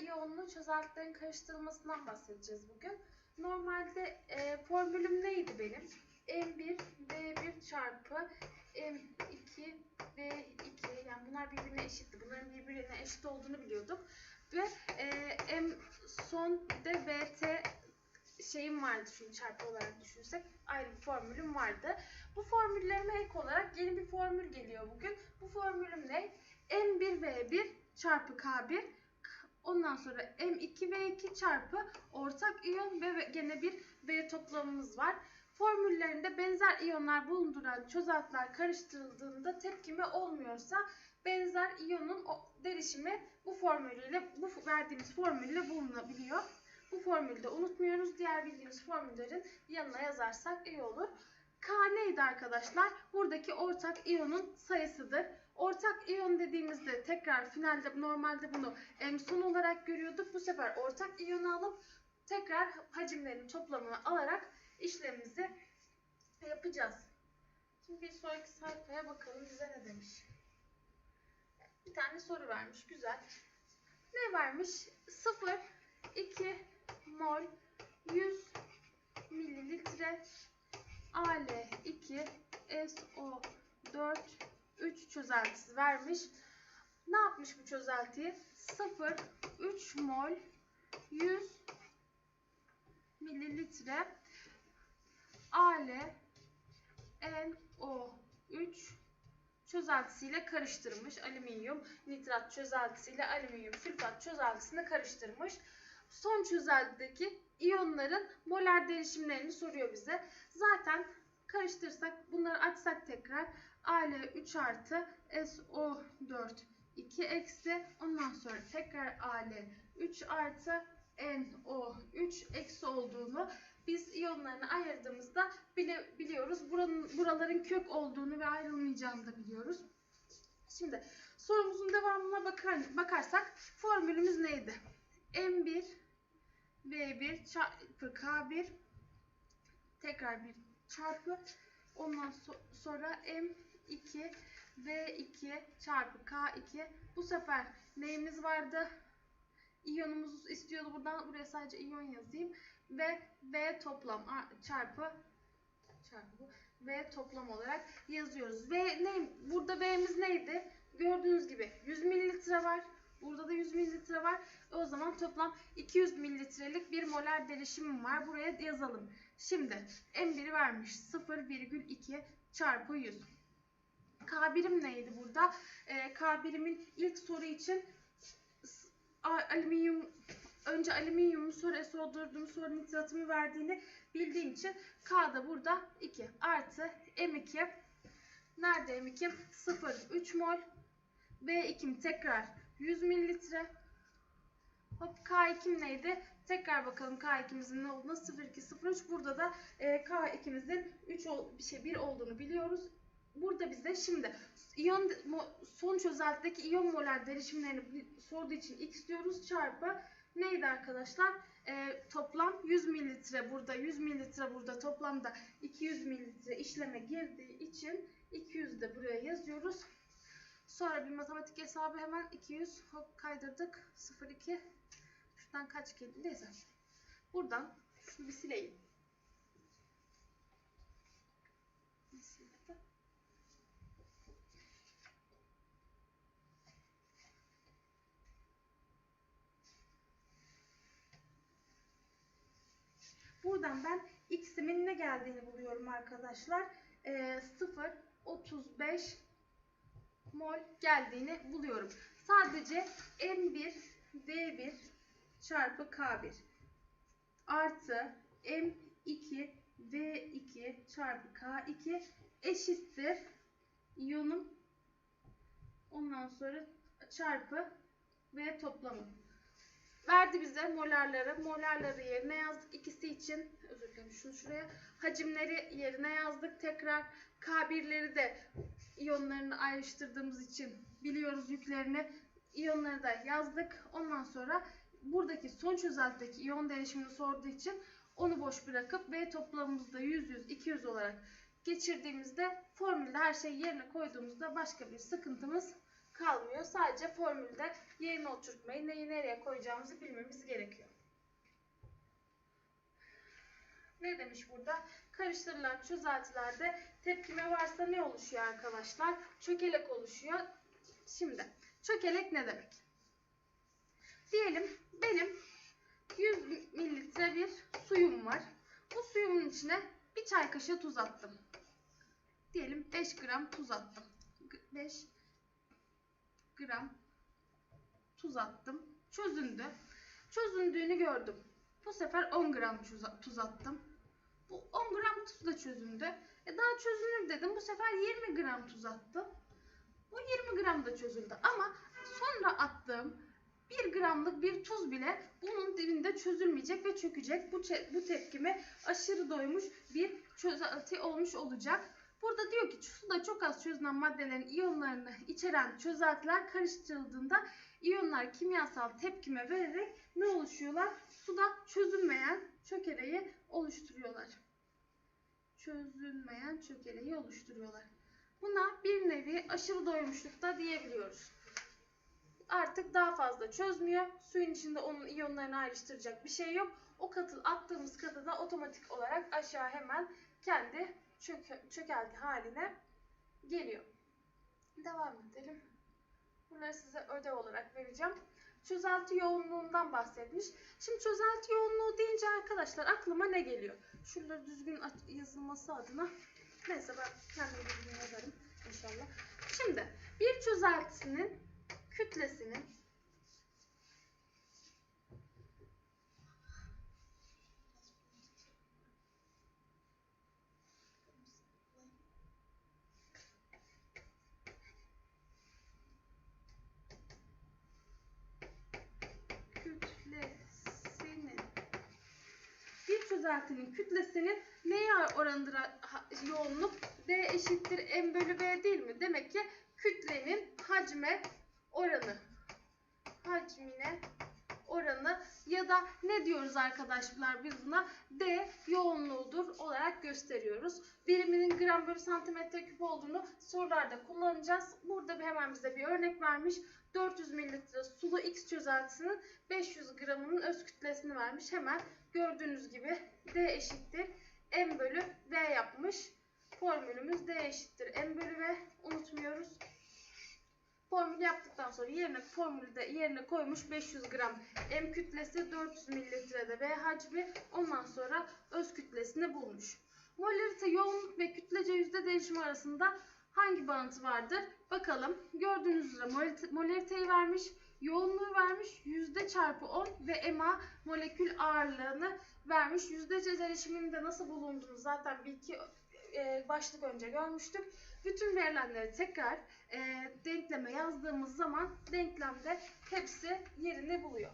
iyonlu çözeltilerin karıştırılmasından bahsedeceğiz bugün. Normalde e, formülüm neydi benim? M1 V1 çarpı M2 V2 yani bunlar birbirine eşitti. Bunların birbirine eşit olduğunu biliyorduk. Ve e, M son de VT şeyim vardı şimdi çarpı olarak düşünsek ayrı bir formülüm vardı. Bu formüllerime ek olarak yeni bir formül geliyor bugün. Bu formülüm ne? M1V1 çarpı K1 ondan sonra M2V2 çarpı ortak iyon ve gene bir V toplamımız var. Formüllerinde benzer iyonlar bulunduran çözeltiler karıştırıldığında tepkime olmuyorsa benzer iyonun derişimi bu formülüyle bu verdiğimiz formülle bulunabiliyor. Bu formülü de unutmuyoruz. Diğer bildiğimiz formüllerin yanına yazarsak iyi olur. K neydi arkadaşlar? Buradaki ortak iyonun sayısıdır. Ortak iyon dediğimizde tekrar finalde normalde bunu M son olarak görüyorduk. Bu sefer ortak iyonu alıp tekrar hacimlerin toplamını alarak işlemimizi yapacağız. Şimdi bir sonraki sayfaya bakalım bize ne demiş. Bir tane soru vermiş. Güzel. Ne vermiş? 0, 2 mol 100 mililitre Al2 SO4 3 çözeltisi vermiş. Ne yapmış bu çözeltiyi? 0 3 mol 100 mililitre Al NO3 çözeltisiyle karıştırmış. Alüminyum nitrat çözeltisiyle alüminyum sülfat çözeltisini karıştırmış. Son çözeltideki iyonların molar derişimlerini soruyor bize. Zaten karıştırsak bunları açsak tekrar Al3 artı SO4 2 eksi ondan sonra tekrar Al3 artı NO3 eksi olduğunu biz iyonlarını ayırdığımızda bile, biliyoruz. Buranın, buraların kök olduğunu ve ayrılmayacağını da biliyoruz. Şimdi sorumuzun devamına bakar, bakarsak formülümüz neydi? M1 V1 çarpı K1 tekrar bir çarpı ondan so sonra M2 V2 çarpı K2 bu sefer neyimiz vardı? İyonumuzu istiyordu buradan buraya sadece iyon yazayım ve V toplam çarpı çarpı V toplam olarak yazıyoruz. V ne? Burada V'miz neydi? Gördüğünüz gibi 100 mililitre var. Burada da 100 mililitre var. O zaman toplam 200 mililitrelik bir molar derişimim var. Buraya yazalım. Şimdi M1'i vermiş. 0,2 çarpı 100. K birim neydi burada? Ee, K birimin ilk soru için alüminyum önce alüminyumu sonra soldurduğum sonra nitratımı verdiğini bildiğim için K da burada 2 artı M2 nerede M2? 0,3 mol V2'm tekrar 100 mililitre. Hop K2'm neydi? Tekrar bakalım K2'mizin ne olduğunu 0203. Burada da e, K2'mizin 3 ol, bir şey 1 olduğunu biliyoruz. Burada bize şimdi iyon son çözeltideki iyon molar derişimlerini sorduğu için x diyoruz çarpı neydi arkadaşlar? E, toplam 100 mililitre burada 100 mililitre burada toplamda 200 mililitre işleme girdiği için 200 de buraya yazıyoruz. Sonra bir matematik hesabı hemen 200 hop kaydırdık. 02 şuradan kaç geldi neyse. Buradan şunu bir sileyim. Buradan ben x'imin ne geldiğini buluyorum arkadaşlar. Ee, 0, 35 mol geldiğini buluyorum. Sadece M1 V1 çarpı K1 artı M2 V2 çarpı K2 eşittir iyonum ondan sonra çarpı V toplamı. Verdi bize molarları. Molarları yerine yazdık ikisi için. Özür dilerim şunu şuraya. Hacimleri yerine yazdık. Tekrar K1'leri de iyonlarını ayrıştırdığımız için biliyoruz yüklerini. İyonları da yazdık. Ondan sonra buradaki son çözeltideki iyon derişimini sorduğu için onu boş bırakıp V toplamımızda 100 100 200 olarak geçirdiğimizde formülde her şeyi yerine koyduğumuzda başka bir sıkıntımız kalmıyor. Sadece formülde yerine oturtmayı, neyi nereye koyacağımızı bilmemiz gerekiyor. Ne demiş burada? Karıştırılan çözeltilerde tepkime varsa ne oluşuyor arkadaşlar? Çökelek oluşuyor. Şimdi çökelek ne demek? Diyelim benim 100 mililitre bir suyum var. Bu suyumun içine bir çay kaşığı tuz attım. Diyelim 5 gram tuz attım. 5 gram tuz attım. Çözündü. Çözündüğünü gördüm. Bu sefer 10 gram tuz- attım. Bu 10 gram tuz da çözündü. E daha çözünür dedim. Bu sefer 20 gram tuz attım. Bu 20 gram da çözüldü. Ama sonra attığım 1 gramlık bir tuz bile bunun dibinde çözülmeyecek ve çökecek. Bu, bu tepkime aşırı doymuş bir çözelti olmuş olacak. Burada diyor ki suda çok az çözünen maddelerin iyonlarını içeren çözeltiler karıştırıldığında iyonlar kimyasal tepkime vererek ne oluşuyorlar? Suda çözünmeyen çökeleği oluşturuyorlar. Çözülmeyen çökeleği oluşturuyorlar. Buna bir nevi aşırı doymuşluk da diyebiliyoruz. Artık daha fazla çözmüyor. Suyun içinde onun iyonlarını ayrıştıracak bir şey yok. O katı attığımız katı da otomatik olarak aşağı hemen kendi çök çökelti haline geliyor. Devam edelim. Bunları size ödev olarak vereceğim. Çözelti yoğunluğundan bahsetmiş. Şimdi çözelti yoğunluğu deyince arkadaşlar aklıma ne geliyor? Şuraları düzgün yazılması adına neyse ben kendim düzgün yazarım inşallah. Şimdi bir çözeltisinin kütlesinin bir çözeltinin kütlesinin neye oranıdır yoğunluk? D eşittir M bölü B değil mi? Demek ki kütlenin hacme oranı. Hacmine oranı ya da ne diyoruz arkadaşlar biz buna? D yoğunluğudur olarak gösteriyoruz. Biriminin gram bölü santimetre küp olduğunu sorularda kullanacağız. Burada bir hemen bize bir örnek vermiş. 400 mililitre sulu X çözeltisinin 500 gramının öz kütlesini vermiş. Hemen gördüğünüz gibi D eşittir M bölü V yapmış. Formülümüz D eşittir M bölü V. Unutmuyoruz. Formül yaptıktan sonra yerine formülü de yerine koymuş 500 gram M kütlesi 400 mililitrede V hacmi ondan sonra öz kütlesini bulmuş. Molarite yoğunluk ve kütlece yüzde değişimi arasında hangi bağıntı vardır? Bakalım. Gördüğünüz üzere molarite- molariteyi vermiş, yoğunluğu vermiş, yüzde çarpı 10 ve MA molekül ağırlığını vermiş. Yüzde değişiminin de nasıl bulunduğunu zaten bir iki e, başlık önce görmüştük. Bütün verilenleri tekrar e, denkleme yazdığımız zaman denklemde hepsi yerini buluyor.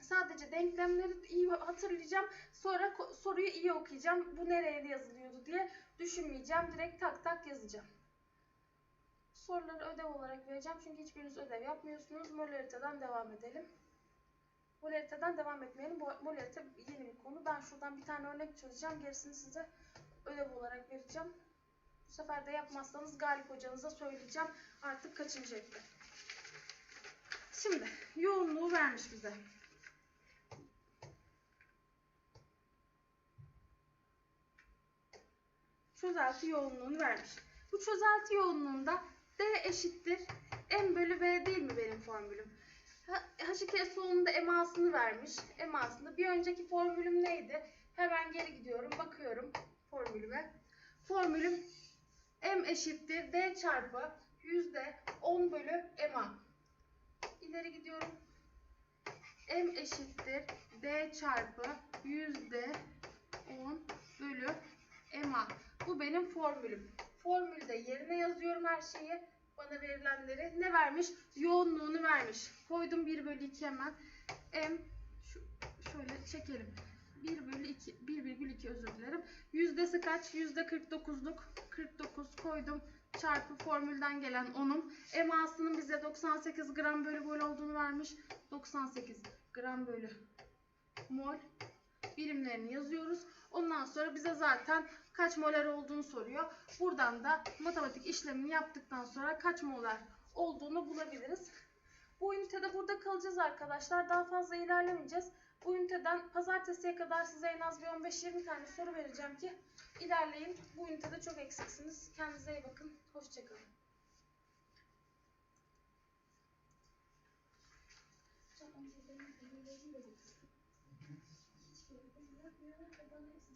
Sadece denklemleri iyi hatırlayacağım. Sonra soruyu iyi okuyacağım. Bu nereye yazılıyordu diye düşünmeyeceğim. Direkt tak tak yazacağım. Soruları ödev olarak vereceğim. Çünkü hiçbiriniz ödev yapmıyorsunuz. Molariteden devam edelim. Molariteden devam etmeyelim. Bu molarite yeni bir konu. Ben şuradan bir tane örnek çözeceğim. Gerisini size ödev olarak vereceğim. Bu sefer de yapmazsanız Galip hocanıza söyleyeceğim. Artık kaçıncı. Şimdi yoğunluğu vermiş bize. Çözelti yoğunluğunu vermiş. Bu çözelti yoğunluğunda D eşittir M bölü V değil mi benim formülüm? H- H2SO'nun da emasını vermiş. Emasını. Bir önceki formülüm neydi? Hemen geri gidiyorum. Bakıyorum formülüme. Formülüm M eşittir D çarpı yüzde 10 bölü MA. İleri gidiyorum. M eşittir D çarpı yüzde 10 bölü MA. Bu benim formülüm. Formülde yerine yazıyorum her şeyi. Bana verilenleri ne vermiş? Yoğunluğunu vermiş. Koydum 1 bölü 2 hemen. M şu, şöyle çekelim. 1 bölü 2, 1,2 özür dilerim. Yüzdesi kaç? Yüzde 49'luk. 49 koydum. Çarpı formülden gelen 10'um. Emasının bize 98 gram bölü mol olduğunu vermiş. 98 gram bölü mol birimlerini yazıyoruz. Ondan sonra bize zaten kaç molar olduğunu soruyor. Buradan da matematik işlemini yaptıktan sonra kaç molar olduğunu bulabiliriz. Bu ünitede burada kalacağız arkadaşlar. Daha fazla ilerlemeyeceğiz. Bu üniteden pazartesiye kadar size en az bir 15-20 tane soru vereceğim ki ilerleyin. Bu ünitede çok eksiksiniz. Kendinize iyi bakın. Hoşçakalın.